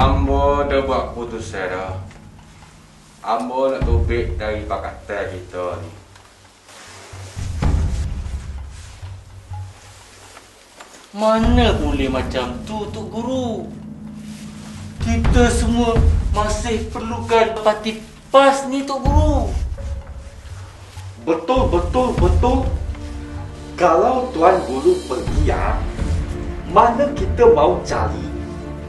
Ambo dah buat keputusan dah. Ambo nak tubik dari pakatan kita ni. Mana boleh macam tu, Tok Guru? Kita semua masih perlukan parti pas ni, Tok Guru. Betul, betul, betul. Kalau Tuan Guru pergi ya, mana kita mau cari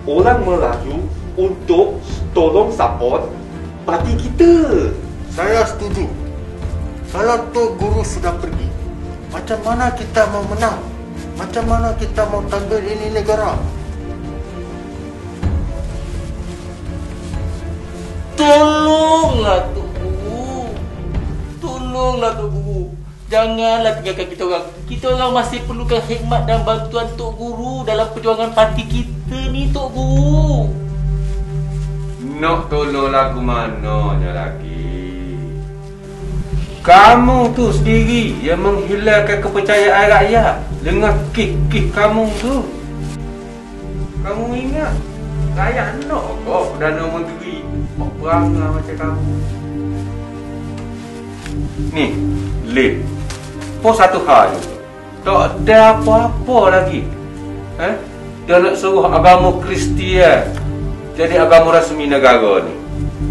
orang Melayu untuk tolong support parti kita? Saya setuju. Kalau Tok Guru sudah pergi, macam mana kita mau menang? Macam mana kita mau tanggal ini negara? Tolonglah, Tok Guru. Tolonglah, Tok Guru. Janganlah tinggalkan kita orang. Kita orang masih perlukan khidmat dan bantuan Tok Guru dalam perjuangan parti kita ni, Tok Guru. Nak tolong lagu mananya lagi? Kamu tu sendiri yang menghilangkan kepercayaan rakyat dengan kik-kik kamu tu. Kamu ingat? Rakyat nak kok Perdana Menteri buat perangai macam kamu. Ni, Lin. Pun satu hal. Tak ada apa-apa lagi. Eh? Dia nak suruh agama Kristian jadi agama rasmi negara ni.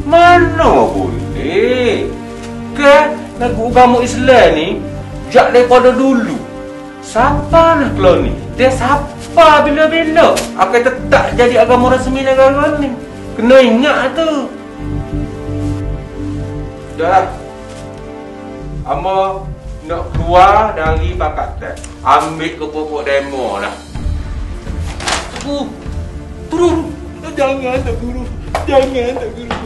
Mana boleh? Lagu agama Islam ni jak daripada dulu. Siapa nak keluar ni? Dia siapa bila-bila akan tetap jadi agama rasmi negara ni. Kena ingat tu. Dah. Amo nak keluar dari pakatan. Ambil ke pokok demo lah. Guru. Guru. Jangan, Tok Guru. Jangan, Tok Guru.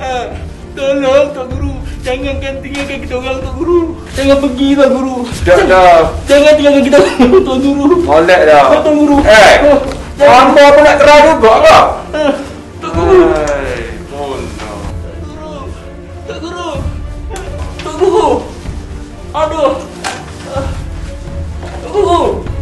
Ah, tolong, Tok Guru. Jangankan tinggalkan kita orang, Tok Guru. Jangan pergi, Tok Guru. Dah dah. Jangan tinggalkan kita orang, Tok Guru. Molek dah. Tok Guru. Eh, Oh, jangan. hamba apa nak terang juga ke? Ah, Tok Aduh. Uh. Uh.